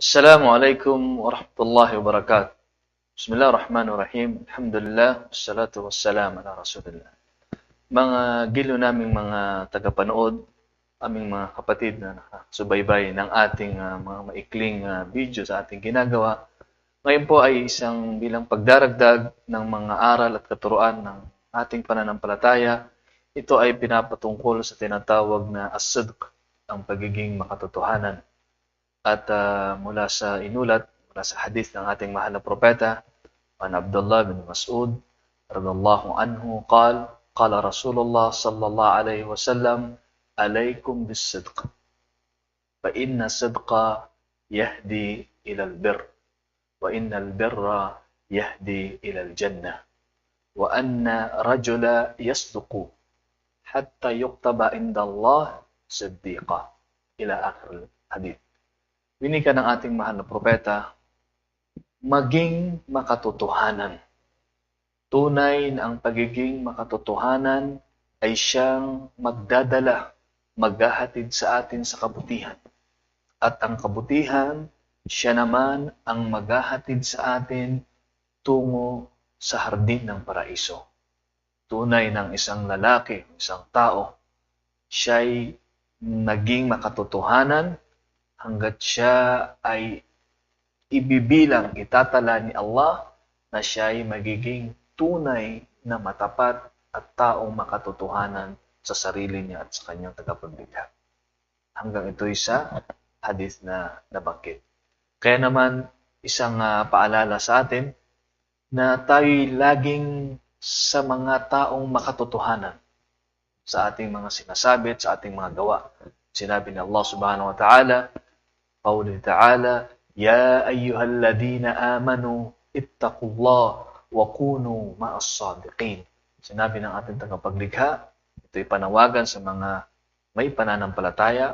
السلام عليكم ورحمة الله وبركاته بسم الله الرحمن الرحيم الحمد لله والصلاة والسلام على رسول الله Mga gilo naming mga tagapanood, aming mga kapatid na nakasubaybay ng ating ah, mga maikling ah, video sa ating ginagawa, ngayon po ay isang bilang pagdaragdag ng mga aral at katuruan ng ating pananampalataya. Ito ay pinapatungkol sa tinatawag na as-sidq, ang pagiging makatotohanan. At ah, mula sa inulat, mula sa hadith ng ating mahal na propeta, an Abdullah bin Mas'ud, radallahu anhu, qal, qala Rasulullah sallallahu alayhi wa sallam, alaykum bis-sidq. Fa inna sidqa yahdi ila al-birr, wa inna al-birra yahdi ila al-jannah. Wa anna rajula yasduqu hatta yuktaba inda Allah siddiqa. Ila akhir hadith winika ng ating mahal na propeta, maging makatotohanan. Tunay na ang pagiging makatotohanan ay siyang magdadala, maghahatid sa atin sa kabutihan. At ang kabutihan, siya naman ang maghahatid sa atin tungo sa hardin ng paraiso. Tunay ng isang lalaki, isang tao, siya'y naging makatotohanan hanggat siya ay ibibilang, itatala ni Allah na siya ay magiging tunay na matapat at taong makatotohanan sa sarili niya at sa kanyang tagapaglikha. Hanggang ito'y sa hadith na nabanggit. Kaya naman, isang ah, paalala sa atin na tayo'y laging sa mga taong makatotohanan sa ating mga sinasabi at sa ating mga gawa. Sinabi ni Allah subhanahu wa ta'ala, قوله تعالى يا أيها الذين آمنوا اتقوا الله وكونوا مع الصادقين Sinabi ng ating tagapaglikha, ito'y panawagan sa mga may pananampalataya